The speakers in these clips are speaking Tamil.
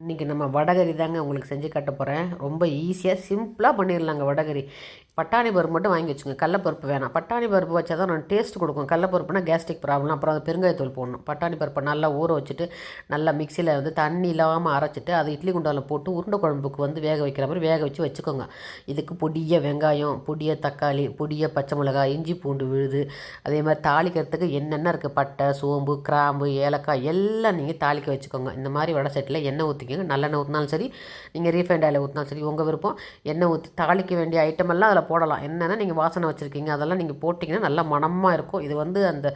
இன்றைக்கி நம்ம வடகரி தாங்க உங்களுக்கு செஞ்சு காட்ட போகிறேன் ரொம்ப ஈஸியாக சிம்பிளாக பண்ணிடலாங்க வடகரி. பட்டாணி பருப்பு மட்டும் வாங்கி வச்சுங்க கடலப்பருப்பு வேணாம். பட்டாணி பருப்பு வச்சா தான் நான் டேஸ்ட் கொடுக்கும். கடலப்பருப்புனா கேஸ்ட்ரிக் ப்ராப்ளம் அப்புறம் அது பெருங்காயத்தூள் போடணும். பட்டாணி பருப்பை நல்லா ஊற வச்சுட்டு நல்லா மிக்சியில் வந்து தண்ணி இல்லாமல் அரைச்சிட்டு அதை இட்லி குண்டாவில் போட்டு உருண்டை குழம்புக்கு வந்து வேக வைக்கிற மாதிரி வேக வச்சு வச்சுக்கோங்க. இதுக்கு பொடிய வெங்காயம் பொடிய தக்காளி பொடிய பச்சை மிளகாய் இஞ்சி பூண்டு விழுது. அதே மாதிரி தாளிக்கிறதுக்கு என்னென்ன இருக்குது பட்டை சோம்பு கிராம்பு ஏலக்காய் எல்லாம் நீங்கள் தாளிக்க வச்சுக்கோங்க. இந்த மாதிரி வடை செட்டில் எண்ணெய் ஊற்றிக்கோங்க நல்லெண்ணெய் ஊற்றினாலும் சரி நீங்கள் ரீஃபைண்ட் ஆயில் ஊற்றினாலும் சரி உங்கள் விருப்பம். எண்ணெய் ஊற்றி தாளிக்க வேண்டிய ஐட்டமெல்லாம் அதில் போடலாம். என்னென்னா நீங்கள் வாசனை வச்சுருக்கீங்க? அதெல்லாம் நீங்கள் போட்டிங்கன்னா நல்ல மணமாக இருக்கும். இது வந்து அந்த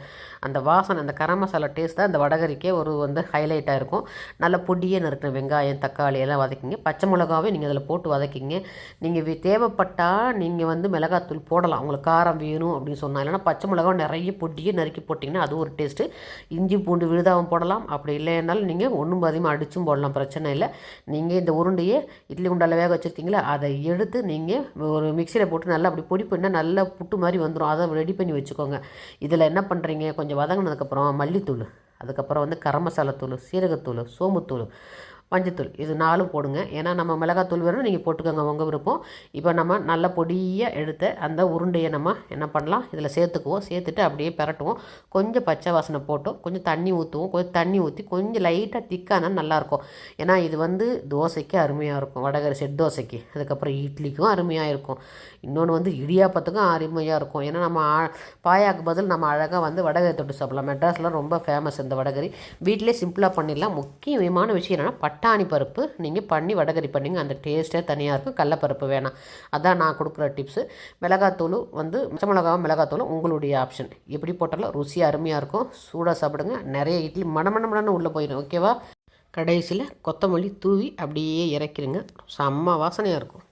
அந்த வாசனை அந்த கரம் மசாலா டேஸ்ட் தான் அந்த வடகரிக்கே ஒரு வந்து ஹைலைட்டாக இருக்கும். நல்ல பொடியே நறுக்கிற வெங்காயம் தக்காளி எல்லாம் வதக்கிங்க. பச்சை மிளகாவே நீங்கள் அதில் போட்டு வதக்கிங்க. நீங்கள் தேவைப்பட்டால் நீங்கள் வந்து மிளகாத்தூள் போடலாம். உங்களுக்கு காரம் வேணும் அப்படின்னு சொன்னால் இல்லைன்னா பச்சை மிளகா நிறைய பொடியே நறுக்கி போட்டிங்கன்னா அது ஒரு டேஸ்ட்டு இஞ்சி பூண்டு விழுதாவும் போடலாம். அப்படி இல்லைன்னாலும் நீங்கள் ஒன்றும் அதிகமாக அடிச்சும் போடலாம். பிரச்சனை இல்லை. நீங்கள் இந்த உருண்டையே இட்லி உண்டால வேக வச்சுருக்கீங்களா? அதை எடுத்து நீங்கள் ஒரு மிக்சியில் போட்டு நல்லா அப்படி பொடி பண்ணால் நல்லா புட்டு மாதிரி வந்துடும் அதை ரெடி பண்ணி வச்சுக்கோங்க. இதில் என்ன பண்ணுறீங்க? கொஞ்சம் வதங்கினதுக்கப்புறம் மல்லித்தூள் அதுக்கப்புறம் வந்து கரம் மசாலா தூள் சீரகத்தூள் சோம்புத்தூள் மஞ்சத்தூள். இது நாலும் போடுங்க. ஏன்னா நம்ம மிளகாத்தூள் வேணும் நீங்கள் போட்டுக்கோங்க உங்கள் விருப்பம். இப்போ நம்ம நல்ல பொடியாக எடுத்த அந்த உருண்டையை நம்ம என்ன பண்ணலாம்? இதில் சேர்த்துக்குவோம். சேர்த்துட்டு அப்படியே பிரட்டுவோம். கொஞ்சம் பச்சை வாசனை போட்டோம். கொஞ்சம் தண்ணி ஊற்றுவோம் கொஞ்சம் தண்ணி ஊற்றி கொஞ்சம் லைட்டாக திக்கானா நல்லாயிருக்கும். ஏன்னா இது வந்து தோசைக்கு அருமையாக இருக்கும். வடகரி செட் தோசைக்கு. அதுக்கப்புறம் இட்லிக்கும் அருமையாக இருக்கும். இன்னொன்று வந்து இடியாப்பத்துக்கும் அருமையாக இருக்கும். ஏன்னா நம்ம பாயாக்கு பதில் நம்ம அழகாக வந்து வடகரி தொட்டு சாப்பிடலாம். மெட்ராஸில் ரொம்ப ஃபேமஸ் இந்த வடகரி. வீட்டிலே சிம்பிளாக பண்ணிடலாம். முக்கியமான விஷயம் என்னென்னா பட்டாணி பருப்பு நீங்கள் பண்ணி வடகரி பண்ணிங்க. அந்த டேஸ்ட்டே தனியாக இருக்கும். கடலப்பருப்பு வேணாம். அதான் நான் கொடுக்குற டிப்ஸு மிளகாத்தூள் வந்து மிச்ச மிளகாவும் மிளகாத்தூளும் உங்களுடைய ஆப்ஷன் எப்படி போட்டாலும் ருசி அருமையாக இருக்கும். சூடாக சாப்பிடுங்க. நிறைய இட்லி மணமணமணன்னு உள்ளே போயிடும். ஓகேவா கடைசியில் கொத்தமல்லி தூவி அப்படியே இறக்கிடுங்க செம்ம வாசனையாக இருக்கும்.